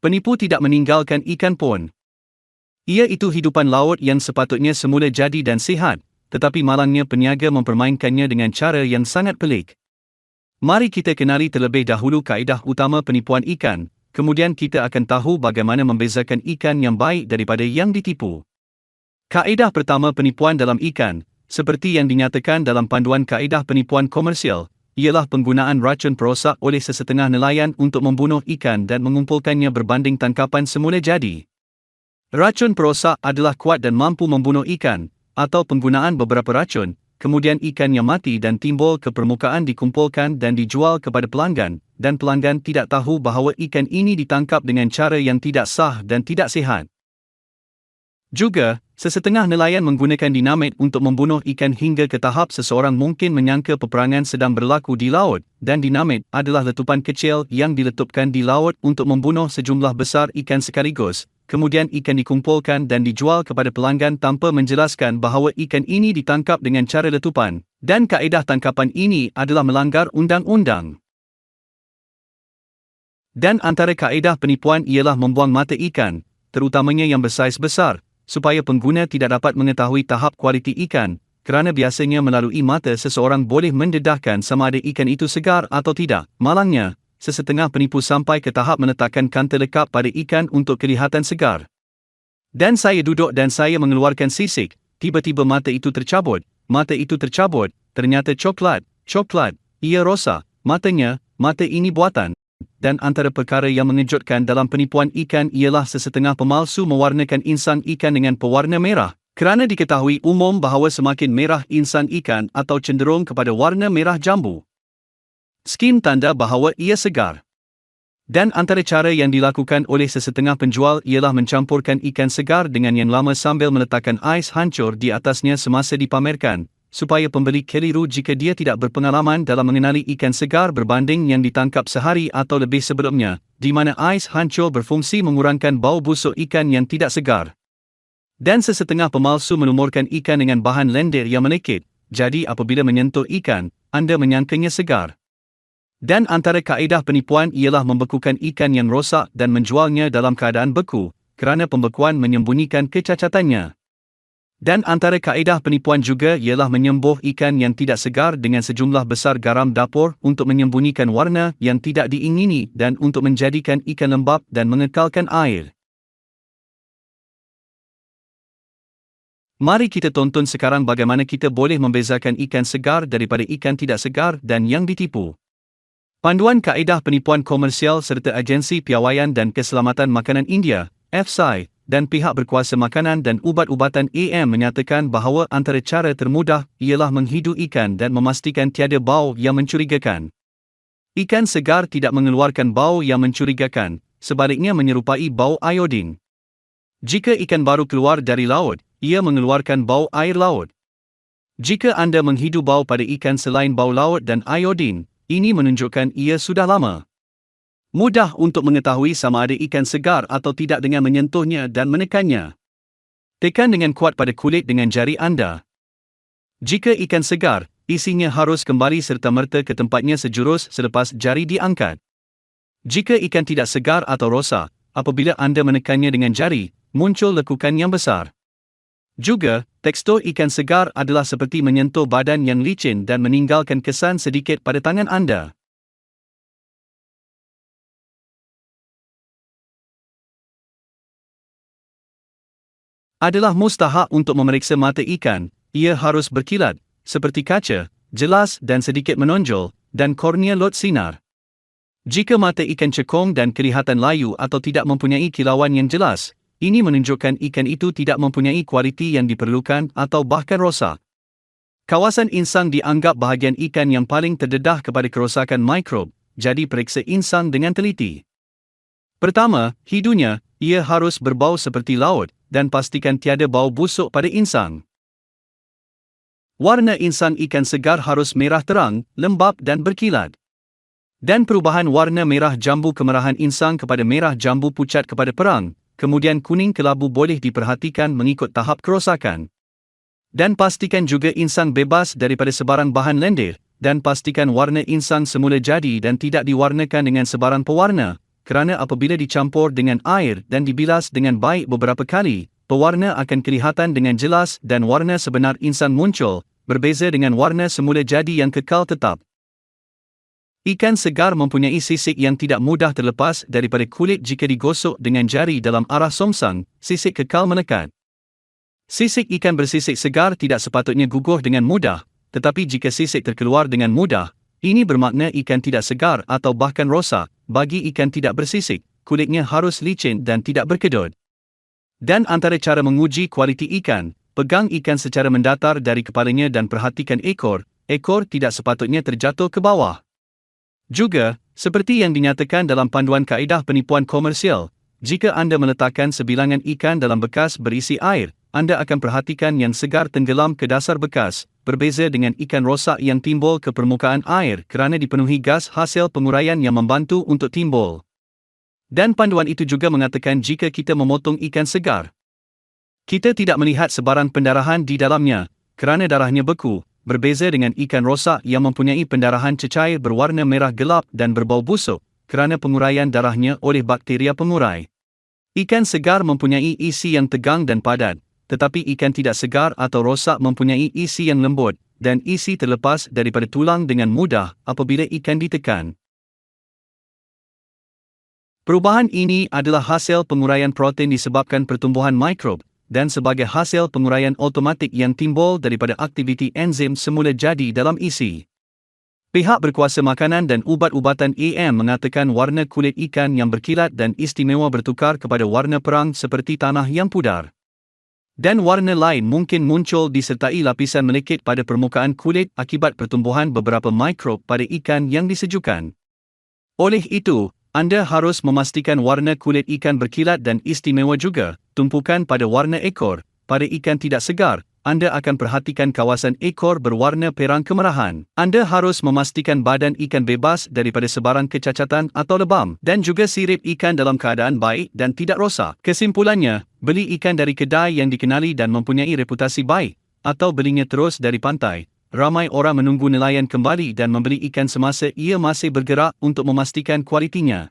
Penipu tidak meninggalkan ikan pun. Ia itu hidupan laut yang sepatutnya semula jadi dan sihat, tetapi malangnya peniaga mempermainkannya dengan cara yang sangat pelik. Mari kita kenali terlebih dahulu kaedah utama penipuan ikan, kemudian kita akan tahu bagaimana membezakan ikan yang baik daripada yang ditipu. Kaedah pertama penipuan dalam ikan, seperti yang dinyatakan dalam panduan kaedah penipuan komersial, ialah penggunaan racun perosak oleh sesetengah nelayan untuk membunuh ikan dan mengumpulkannya berbanding tangkapan semula jadi. Racun perosak adalah kuat dan mampu membunuh ikan, atau penggunaan beberapa racun, kemudian ikan yang mati dan timbul ke permukaan dikumpulkan dan dijual kepada pelanggan, dan pelanggan tidak tahu bahawa ikan ini ditangkap dengan cara yang tidak sah dan tidak sihat. Juga, Sesetengah nelayan menggunakan dinamit untuk membunuh ikan hingga ke tahap seseorang mungkin menyangka peperangan sedang berlaku di laut, dan dinamit adalah letupan kecil yang diletupkan di laut untuk membunuh sejumlah besar ikan sekaligus. Kemudian ikan dikumpulkan dan dijual kepada pelanggan tanpa menjelaskan bahawa ikan ini ditangkap dengan cara letupan, dan kaedah tangkapan ini adalah melanggar undang-undang. Dan antara kaedah penipuan ialah membuang mata ikan, terutamanya yang bersaiz besar, supaya pengguna tidak dapat mengetahui tahap kualiti ikan, kerana biasanya melalui mata seseorang boleh mendedahkan sama ada ikan itu segar atau tidak. Malangnya, sesetengah penipu sampai ke tahap meletakkan kanta lekap pada ikan untuk kelihatan segar. Dan saya duduk dan saya mengeluarkan sisik, tiba-tiba mata itu tercabut, mata itu tercabut, ternyata coklat, coklat, ia rosak, matanya, mata ini buatan dan antara perkara yang mengejutkan dalam penipuan ikan ialah sesetengah pemalsu mewarnakan insan ikan dengan pewarna merah. Kerana diketahui umum bahawa semakin merah insan ikan atau cenderung kepada warna merah jambu. Skim tanda bahawa ia segar. Dan antara cara yang dilakukan oleh sesetengah penjual ialah mencampurkan ikan segar dengan yang lama sambil meletakkan ais hancur di atasnya semasa dipamerkan, supaya pembeli keliru jika dia tidak berpengalaman dalam mengenali ikan segar berbanding yang ditangkap sehari atau lebih sebelumnya, di mana ais hancur berfungsi mengurangkan bau busuk ikan yang tidak segar. Dan sesetengah pemalsu menumurkan ikan dengan bahan lendir yang menekit, jadi apabila menyentuh ikan, anda menyangkanya segar. Dan antara kaedah penipuan ialah membekukan ikan yang rosak dan menjualnya dalam keadaan beku, kerana pembekuan menyembunyikan kecacatannya. Dan antara kaedah penipuan juga ialah menyembuh ikan yang tidak segar dengan sejumlah besar garam dapur untuk menyembunyikan warna yang tidak diingini dan untuk menjadikan ikan lembap dan mengekalkan air. Mari kita tonton sekarang bagaimana kita boleh membezakan ikan segar daripada ikan tidak segar dan yang ditipu. Panduan Kaedah Penipuan Komersial serta Agensi Piawaian dan Keselamatan Makanan India, FSI, dan pihak berkuasa makanan dan ubat-ubatan AM menyatakan bahawa antara cara termudah ialah menghidu ikan dan memastikan tiada bau yang mencurigakan. Ikan segar tidak mengeluarkan bau yang mencurigakan, sebaliknya menyerupai bau iodin. Jika ikan baru keluar dari laut, ia mengeluarkan bau air laut. Jika anda menghidu bau pada ikan selain bau laut dan iodin, ini menunjukkan ia sudah lama. Mudah untuk mengetahui sama ada ikan segar atau tidak dengan menyentuhnya dan menekannya. Tekan dengan kuat pada kulit dengan jari anda. Jika ikan segar, isinya harus kembali serta-merta ke tempatnya sejurus selepas jari diangkat. Jika ikan tidak segar atau rosak, apabila anda menekannya dengan jari, muncul lekukan yang besar. Juga, tekstur ikan segar adalah seperti menyentuh badan yang licin dan meninggalkan kesan sedikit pada tangan anda. Adalah mustahak untuk memeriksa mata ikan, ia harus berkilat, seperti kaca, jelas dan sedikit menonjol, dan kornea lot sinar. Jika mata ikan cekung dan kelihatan layu atau tidak mempunyai kilauan yang jelas, ini menunjukkan ikan itu tidak mempunyai kualiti yang diperlukan atau bahkan rosak. Kawasan insang dianggap bahagian ikan yang paling terdedah kepada kerosakan mikrob, jadi periksa insang dengan teliti. Pertama, hidunya, ia harus berbau seperti laut, dan pastikan tiada bau busuk pada insang. Warna insang ikan segar harus merah terang, lembap dan berkilat. Dan perubahan warna merah jambu kemerahan insang kepada merah jambu pucat kepada perang, kemudian kuning kelabu boleh diperhatikan mengikut tahap kerosakan. Dan pastikan juga insang bebas daripada sebarang bahan lendir, dan pastikan warna insang semula jadi dan tidak diwarnakan dengan sebarang pewarna, kerana apabila dicampur dengan air dan dibilas dengan baik beberapa kali, pewarna akan kelihatan dengan jelas dan warna sebenar insan muncul, berbeza dengan warna semula jadi yang kekal tetap. Ikan segar mempunyai sisik yang tidak mudah terlepas daripada kulit jika digosok dengan jari dalam arah songsang, sisik kekal menekat. Sisik ikan bersisik segar tidak sepatutnya gugur dengan mudah, tetapi jika sisik terkeluar dengan mudah, ini bermakna ikan tidak segar atau bahkan rosak. Bagi ikan tidak bersisik, kulitnya harus licin dan tidak berkedut. Dan antara cara menguji kualiti ikan, pegang ikan secara mendatar dari kepalanya dan perhatikan ekor, ekor tidak sepatutnya terjatuh ke bawah. Juga, seperti yang dinyatakan dalam panduan kaedah penipuan komersial, jika anda meletakkan sebilangan ikan dalam bekas berisi air, anda akan perhatikan yang segar tenggelam ke dasar bekas, berbeza dengan ikan rosak yang timbul ke permukaan air kerana dipenuhi gas hasil penguraian yang membantu untuk timbul. Dan panduan itu juga mengatakan jika kita memotong ikan segar, kita tidak melihat sebarang pendarahan di dalamnya, kerana darahnya beku, berbeza dengan ikan rosak yang mempunyai pendarahan cecair berwarna merah gelap dan berbau busuk kerana penguraian darahnya oleh bakteria pengurai. Ikan segar mempunyai isi yang tegang dan padat, tetapi ikan tidak segar atau rosak mempunyai isi yang lembut dan isi terlepas daripada tulang dengan mudah apabila ikan ditekan. Perubahan ini adalah hasil penguraian protein disebabkan pertumbuhan mikrob dan sebagai hasil penguraian automatik yang timbul daripada aktiviti enzim semula jadi dalam isi. Pihak berkuasa makanan dan ubat-ubatan AM mengatakan warna kulit ikan yang berkilat dan istimewa bertukar kepada warna perang seperti tanah yang pudar. Dan warna lain mungkin muncul disertai lapisan melekit pada permukaan kulit akibat pertumbuhan beberapa mikrob pada ikan yang disejukkan. Oleh itu, anda harus memastikan warna kulit ikan berkilat dan istimewa juga, tumpukan pada warna ekor. Pada ikan tidak segar, anda akan perhatikan kawasan ekor berwarna perang kemerahan. Anda harus memastikan badan ikan bebas daripada sebarang kecacatan atau lebam dan juga sirip ikan dalam keadaan baik dan tidak rosak. Kesimpulannya, beli ikan dari kedai yang dikenali dan mempunyai reputasi baik atau belinya terus dari pantai ramai orang menunggu nelayan kembali dan membeli ikan semasa ia masih bergerak untuk memastikan kualitinya.